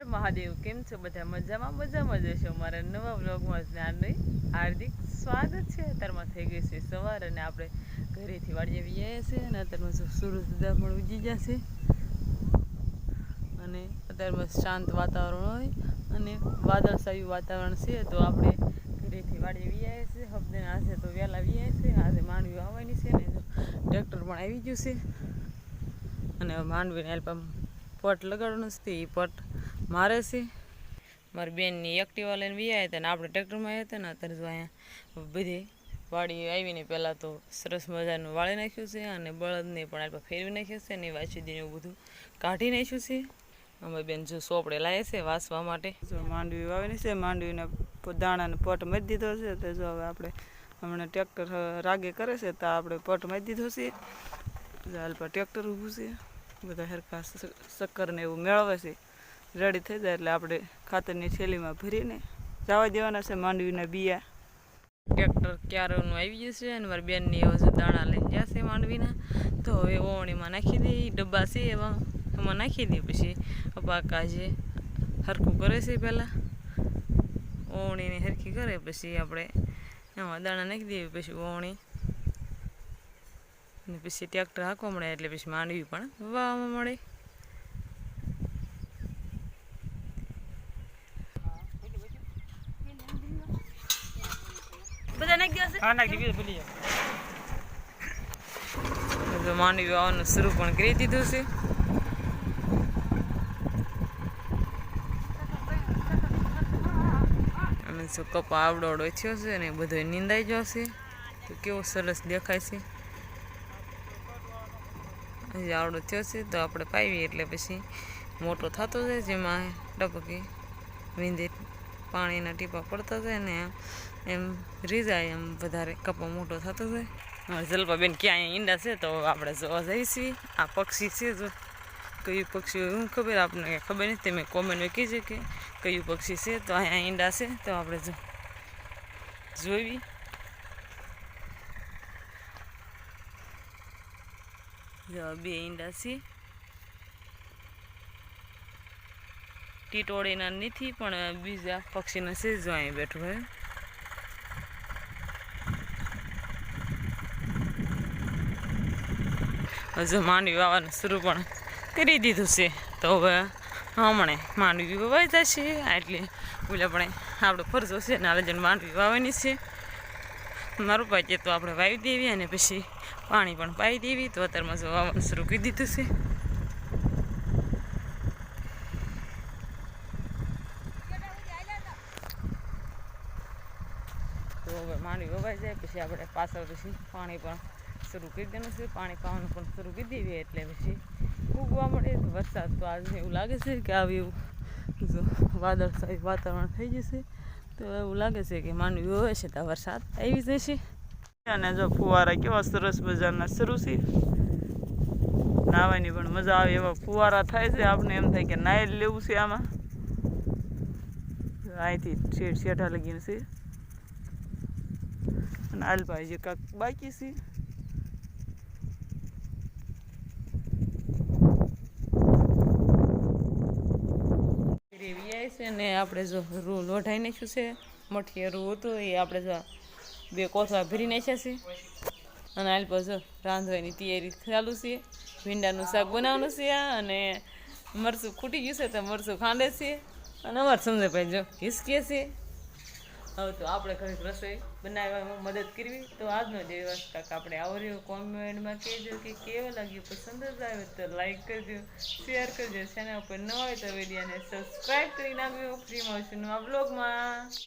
મહાદેવ, કેમ છો બધા? મજામાં? મજામાં જ હશો. મારા નવા વ્લોગમાં જ્ઞાનની હાર્દિક સ્વાગત છે. અત્યારમાં થઈ ગઈ છે સવાર અને આપણે ઘરેથી વાડીએ આવીએ છે અને અત્યારમાં દાદા પણ ઉગી જશે અને અત્યારમાં શાંત વાતાવરણ હોય અને વાદળછાયું વાતાવરણ છે, તો આપણે ઘરેથી વાડીએ વ્યાયા છે હબને આજે તો વહેલા આવીએ છે આજે માંડવી આવવાની છે ને ટ્રેક્ટર પણ આવી ગયું છે. અને માંડવીને હેલ્પ પટ લગાડવાનું છે. એ પટ મારે છે? મારી બેનની એક્ટિવા લઈને વી આવ્યા હતા ને આપણે ટ્રેક્ટરમાં આવ્યા હતા ને અત્યારે જો અહીંયા બધી વાડી આવીને પહેલાં તો સરસ મજાનું વાળી નાખ્યું છે અને બળદને પણ આપણે ફેરવી નાખ્યું છે અને વાસીદીને એવું બધું કાઢી નાખ્યું છે. અમે બેન જો સોપડે લાવે છે વાસવા માટે. જો માંડવી વાવેલી છે માંડવીને દાણાને પટ મરી દીધો છે તો જો હવે આપણે હમણાં ટ્રેક્ટર રાગે કરે છે તો આપણે પટ મારી દીધો છે. હાલ પર ટ્રેક્ટર ઊભું છે. બધા હરખા શક્કર ને એવું મેળવે છે. રેડી થઈ જાય એટલે આપણે ખાતરની થેલીમાં ભરીને જવા દેવાના છે માંડવીના બિયા. ટ્રેક્ટર ક્યારોનું આવી ગયું છે અને મારી બેનની એવા છે દાણા લઈને ગયા છે માંડવીના. તો હવે ઓવણીમાં નાખી દઈએ ડબ્બા છે એવા. એમાં નાખી દઈએ પછી પાકા જે હરખું કરે છે પહેલાં. ઓવણીને હરખી કરે પછી આપણે એમાં દાણા નાખી દઈએ, પછી ઓવણી. ને પછી ટ્રેક્ટર હાંકવા મળે એટલે પછી માંડવી પણ વાવવા મળે બધા નાખી દેશે હા નાખી દીધી ભૂલી તો માંડવી આવવાનું શરૂ પણ કરી દીધું છે. અને જો કપા આવડો આવડો થયો છે ને બધો નીંદાઈ છે. તો કેવો સરસ દેખાય છે. હજી આવડો થયો છે તો આપણે પાવીએ એટલે પછી મોટો થતો જાય જેમાં ટપકી વીંધે પાણીના ટીપા પડતા જાય ને એમ રીઝાય એમ વધારે કપો મોટો થતો જાય. જલપાબેન ક્યાં ઈંડા છે તો આપણે જોવા જઈશી. આ પક્ષી છે જો. કયું પક્ષી હું ખબર આપણને ખબર નથી મેં કોમેન્ટમાં કીધું કે કયું પક્ષી છે તો અહીંયા ઈંડા છે તો આપણે જો જોઈ જો બે ઈંડા છે. ટીટોળીના નથી પણ બીજા પક્ષીના છે અહીં બેઠું હોય હજુ માંડવી વાવવાનું શરૂ પણ કરી દીધું છે. તો હવે હમણે માંડવી વાવી જશે. એટલે ઓલા પણ આપણો ફરજો છે ને જણ માંડવી વાવવાની છે. મારું પાકે તો આપણે વાવી દેવી અને પછી પાણી પણ પાઈ દેવી. તો અત્યારમાં જો વાવવાનું શરૂ કરી દીધું છે તો હવે માંડવી વવાઈ જાય, પછી આપણે પાછળ પછી પાણી પણ શરૂ કરી દેવાનું છે. પાણી પાવાનું પણ શરૂ કરી દેવી, એટલે પછી ઉગવા મળે વરસાદ તો આજે એવું લાગે છે કે આવી એવું જો વાદળછાયું વાતાવરણ થઈ જશે, તો એવું લાગે છે કે માંડવી હોય છે તો વરસાદ આવી જશે. અને જો ફુવારા કેવા સરસ મજાના શરૂ છે. નાવાની પણ મજા આવે એવા ફુવારા થાય છે. આપણે એમ થાય કે નાહી લેવું છે આમાં. અહીંથી શેઠ શેઠા લગીને છે. અને આલભાઈ જે કાંક બાકી છે. ગ્રેવી છે ને આપણે જો રૂ લોઢાઈ નાખ્યું છે મઠીએ રૂ હતું, એ આપણે જો બે કોથળા ભરી નાખ્યા છે. અને આલ જો રાંધવાની તૈયારી ચાલુ છે. ભીંડાનું શાક બનાવવાનું છે અને મરચું ખૂટી ગયું છે તો મરચું ખાંડે છે. અને અમારે સમજે ભાઈ જો હિસકીએ છે. હવે તો આપણે ઘરે રસોઈ બનાવવામાં મદદ કરવી. તો આજનો દિવસ કાંક આપણે આવડ્યો કોમેન્ટમાં કહેજો કે કેવો લાગ્યો, પસંદ જ આવ્યો તો લાઈક કરજો શેર કરજો. ચેનલ પર ન હોય તો વિડીયોને સબસ્ક્રાઈબ કરી નાખજો. ફ્રીમાં છું નવા બ્લોગમાં